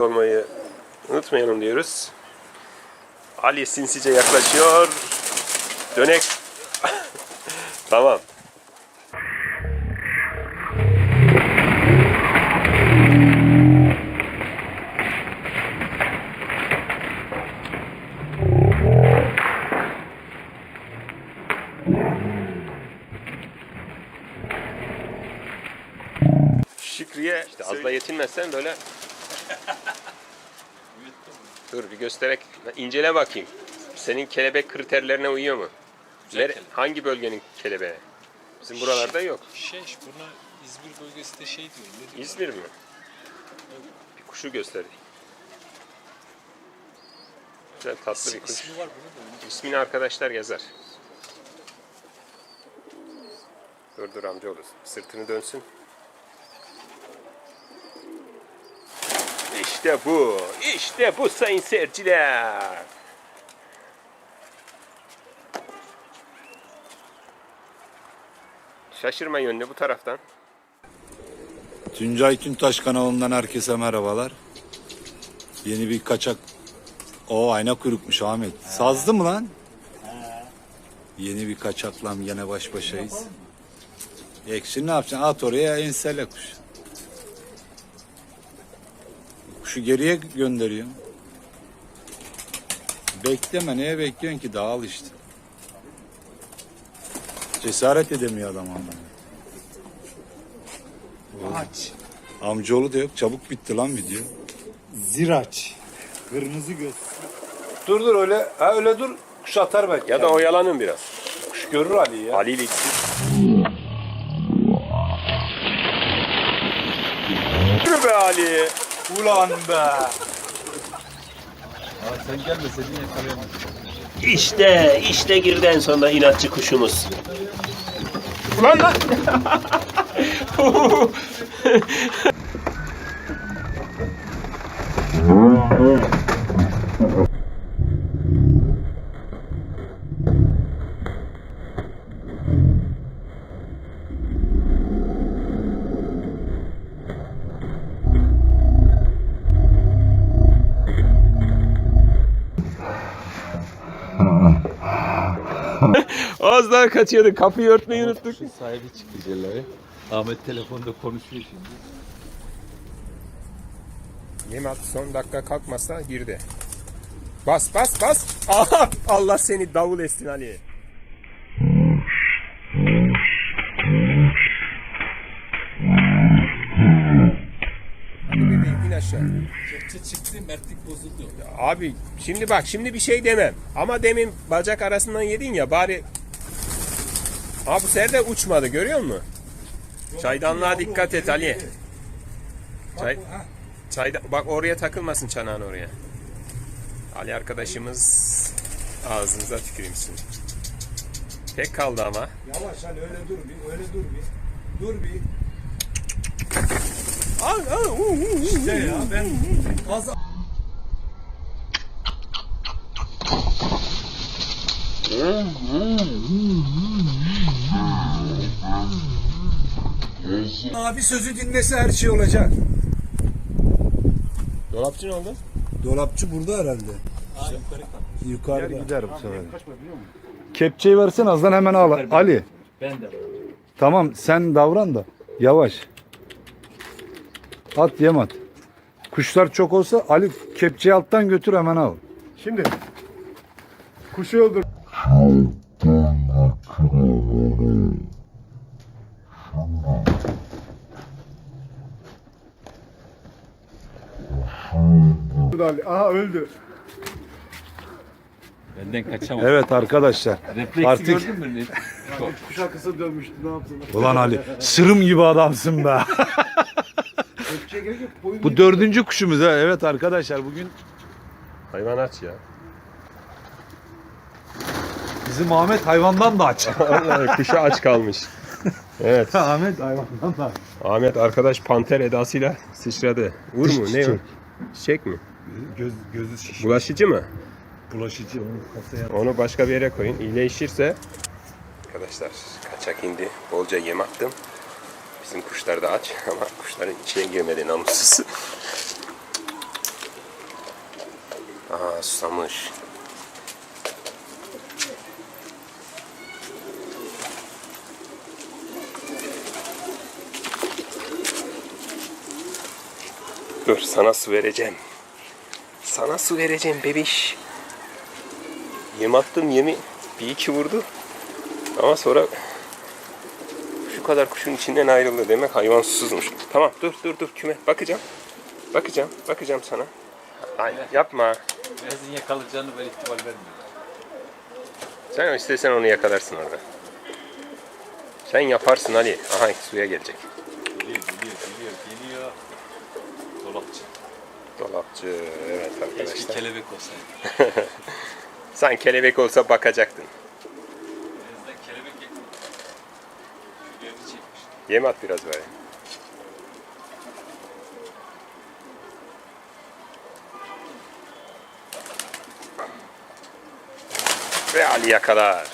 olmayı unutmayalım diyoruz. Ali sinsice yaklaşıyor. Dönek. tamam. Şükriye işte azla yetinmezsen böyle Dur bir göstererek incele bakayım. Senin kelebek kriterlerine uyuyor mu? Güzel Nere- kelebek. hangi bölgenin kelebeği? Bizim buralarda yok. Şey, buna İzmir bölgesi de şey diyor. Ne diyor? İzmir mi? Bir kuşu göster. Güzel tatlı bir kuş. İsmi var bunun da. İsmini arkadaşlar yazar. Dur dur amcaoğlu. Sırtını dönsün. İşte bu. İşte bu sayın seyirciler. Şaşırma yönünü bu taraftan. Tuncay Tüntaş kanalından herkese merhabalar. Yeni bir kaçak. O ayna kuyrukmuş Ahmet. Sazdı mı lan? Yeni bir kaçakla gene baş başayız. Ekşi ne yapacaksın? At oraya ensele kuş. Kuşu geriye gönderiyorsun. Bekleme neye bekliyorsun ki? Dağıl işte. Cesaret edemiyor adam anlamı. Aç. Amcaoğlu da yok. Çabuk bitti lan video. Ziraç. Kırmızı göz. Dur dur öyle. Ha öyle dur. Kuş atar belki. Ya da oyalanın biraz. kuş görür Ali ya. Ali ile Yürü be Ali. Ulan be. İşte, işte girdi en sonunda inatçı kuşumuz. Ulan lan! Az daha kaçıyorduk. Kapıyı örtmeyi unuttuk. sahibi çıktı Celal'e. Ahmet telefonda konuşuyor şimdi. Yemat son dakika kalkmasa girdi. Bas bas bas. Aha! Allah seni davul etsin Ali. Aşağı. Kepçe çıktı, mertlik bozuldu. Abi şimdi bak şimdi bir şey demem. Ama demin bacak arasından yedin ya bari... Abi bu sefer de uçmadı görüyor musun? Çaydanlığa dikkat et Ali. Çay, çayda, bak oraya takılmasın çanağın oraya. Ali arkadaşımız ağzınıza tüküreyim sizin. Tek kaldı ama. Yavaş hani öyle dur bir, öyle dur bir. Dur bir. Al, al, uu, uu, uu. İşte ya ben az Abi sözü dinlese her şey olacak. Dolapçı ne oldu? Dolapçı burada herhalde. Aa yukarı kalk. Yukarıda. Gider bu sefer. Kepçeyi versen azdan hemen al. Ali. Ben de. Tamam sen davran da. Yavaş. At yem at. Kuşlar çok olsa Ali kepçeyi alttan götür hemen al. Şimdi kuşu öldür. Aha öldü. Benden kaçamam. Evet arkadaşlar. Refleksi Artık- gördün mü? Kuş arkası dönmüştü ne yaptın? Ulan Ali sırım gibi adamsın be. Kepçeye gerek yok. Boyun Bu dördüncü kuşumuz ha. Evet arkadaşlar bugün Hayvan aç ya. bizim Ahmet hayvandan da aç. Vallahi kuşa aç kalmış. Evet. Ahmet hayvandan da aç. Ahmet arkadaş panter edasıyla sıçradı. Vur mu? Ne o? Çiçek mi? Göz, gözü şiş. Bulaşıcı mı? Bulaşıcı onu kasaya. Onu başka bir yere koyun. İyileşirse Arkadaşlar kaçak indi. Bolca yem attım. Bizim kuşlar da aç ama kuşların içine girmedi namussuz. Aa susamış. Dur sana su vereceğim. Sana su vereceğim bebiş. Yem attım yemi bir iki vurdu. Ama sonra kadar kuşun içinden ayrıldı demek hayvan susuzmuş. Tamam dur dur dur küme bakacağım. Bakacağım bakacağım sana. Ay yapma. Birazın yakalayacağını ben ihtimal vermiyorum. Sen istesen onu yakalarsın orada. Sen yaparsın Ali. Aha suya gelecek. Geliyor, geliyor, geliyor, geliyor. Dolapçı. Dolapçı evet Keşke arkadaşlar. kelebek olsaydı. Sen kelebek olsa bakacaktın. Yem at biraz böyle. Ve Ali yakalar.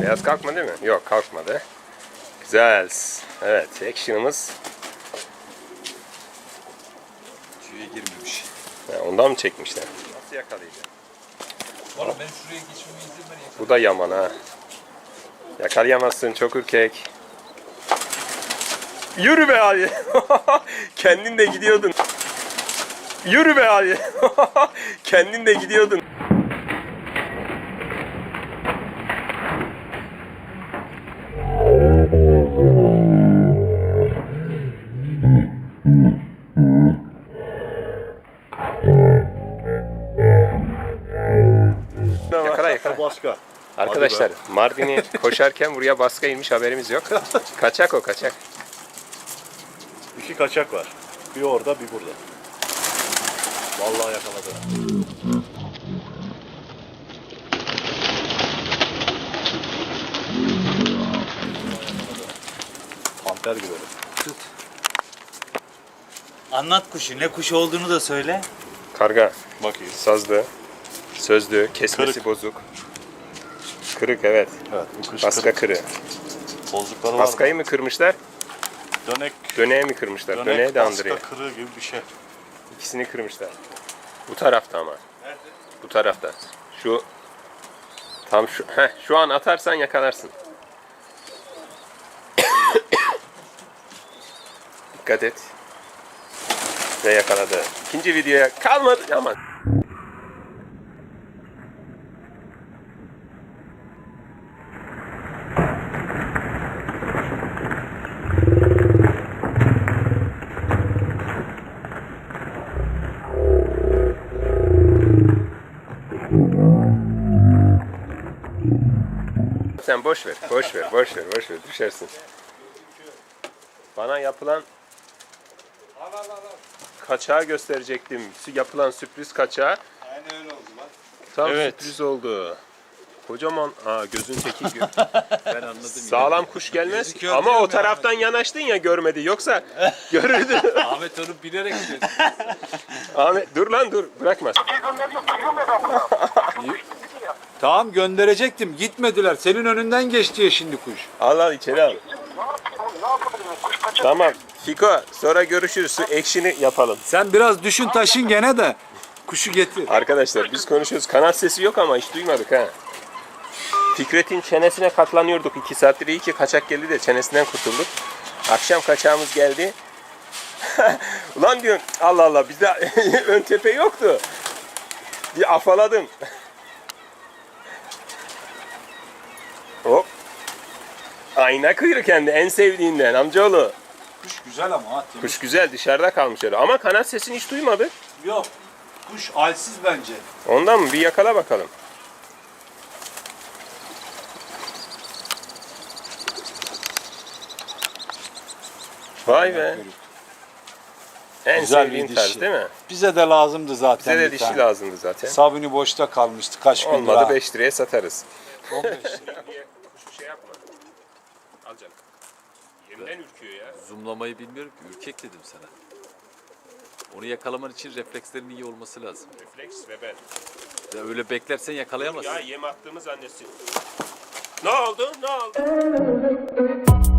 Beyaz kalkmadı mi? Yok kalkmadı. Güzel. Evet, action'ımız Tüye girmemiş. Ha, ondan mı çekmişler? Nasıl yakalayacağım? Valla ben şuraya geçmeme izin ver. Bu da yaman ha. Yakalayamazsın çok ürkek. Yürü be abi. Kendin de gidiyordun. Yürü be abi. Kendin de gidiyordun. Arkadaşlar Mardin'i koşarken buraya baskı inmiş haberimiz yok. Kaçak o kaçak. İki kaçak var. Bir orada bir burada. Vallahi yakaladı. Panter gibi öyle. Anlat kuşu. Ne kuş olduğunu da söyle. Karga, Bakayım. sazlı, sözlü, kesmesi Kırık. bozuk. Kırık evet. Evet bu kış Baska kırık. kırığı. Bozukları var. Baskayı mı kırmışlar? Dönek, Döneğe mi kırmışlar? dönek Döneğe de baska andırıyor. kırığı gibi bir şey. İkisini kırmışlar. Bu tarafta ama. Bu tarafta. Şu tam şu heh, şu an atarsan yakalarsın. Dikkat et. Ve yakaladı. İkinci videoya kalmadı ama Sen boş ver, boş ver, boş ver, boş ver, düşersin. Bana yapılan kaçağı gösterecektim. Yapılan sürpriz kaçağı. Aynen öyle oldu bak. Tam Evet. sürpriz oldu. Kocaman, aa gözün teki gö- Ben anladım. sağlam kuş gelmez. Ama diyorum o ya. taraftan yanaştın ya görmedi. Yoksa görürdü. Ahmet onu bilerek dedi. Ahmet dur lan dur, bırakma. Tamam gönderecektim. Gitmediler. Senin önünden geçti ya şimdi kuş. Al al içeri al. Tamam. Fiko sonra görüşürüz. Şu ekşini yapalım. Sen biraz düşün taşın gene de kuşu getir. Arkadaşlar biz konuşuyoruz. Kanat sesi yok ama hiç duymadık ha. Fikret'in çenesine katlanıyorduk. iki saattir iyi ki kaçak geldi de çenesinden kurtulduk. Akşam kaçağımız geldi. Ulan diyorum Allah Allah bizde ön tepe yoktu. Bir afaladım. Hop. Ayna kıyrı kendi en sevdiğinden amcaoğlu. Kuş güzel ama ha. temiz. Kuş güzel dışarıda kalmış öyle. Ama kanat sesini hiç duymadı. Yok. Kuş halsiz bence. Ondan mı? Bir yakala bakalım. Vay be. En Güzel bir sevdiğin dişi. tarz değil mi? Bize de lazımdı zaten. Bize de bir dişi tane. lazımdı zaten. Sabuni boşta kalmıştı kaç gün Olmadı daha. 5 liraya satarız. 15 lira. Kuşu şey yapma. Al canım. Yemden ürküyor ya. Zoomlamayı bilmiyorum ki. Ürkek dedim sana. Onu yakalaman için reflekslerin iyi olması lazım. Refleks ve ben. Ya öyle beklersen yakalayamazsın. Ya yem attığımı zannetsin. Ne oldu? Ne oldu?